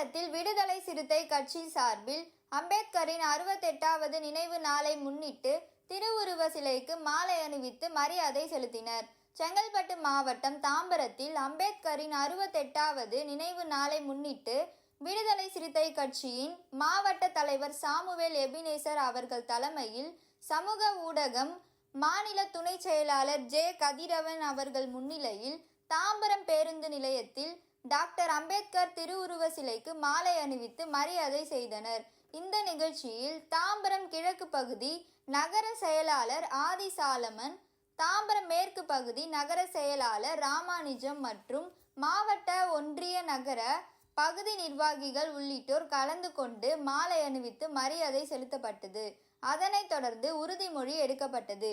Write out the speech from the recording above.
தாம்பரத்தில் விடுதலை சிறுத்தை கட்சி சார்பில் அம்பேத்கரின் அறுபத்தெட்டாவது நினைவு நாளை முன்னிட்டு திருவுருவ சிலைக்கு மாலை அணிவித்து மரியாதை செலுத்தினர். செங்கல்பட்டு மாவட்டம் தாம்பரத்தில் அம்பேத்கரின் அறுபத்தெட்டாவது நினைவு நாளை முன்னிட்டு விடுதலை சிறுத்தை கட்சியின் மாவட்ட தலைவர் சாமுவேல் எபினேசர் அவர்கள் தலைமையில் சமூக ஊடகம் மாநில துணை செயலாளர் ஜே கதிரவன் அவர்கள் முன்னிலையில் தாம்பரம் பேருந்து நிலையத்தில் டாக்டர் அம்பேத்கர் திருவுருவ சிலைக்கு மாலை அணிவித்து மரியாதை செய்தனர். இந்த நிகழ்ச்சியில் தாம்பரம் கிழக்கு பகுதி நகர செயலாளர் ஆதி சாலமன் தாம்பரம் மேற்கு பகுதி நகர செயலாளர் ராமானுஜம் மற்றும் மாவட்ட ஒன்றிய நகர பகுதி நிர்வாகிகள் உள்ளிட்டோர் கலந்து கொண்டு மாலை அணிவித்து மரியாதை செலுத்தப்பட்டது. அதனைத் தொடர்ந்து உறுதிமொழி எடுக்கப்பட்டது.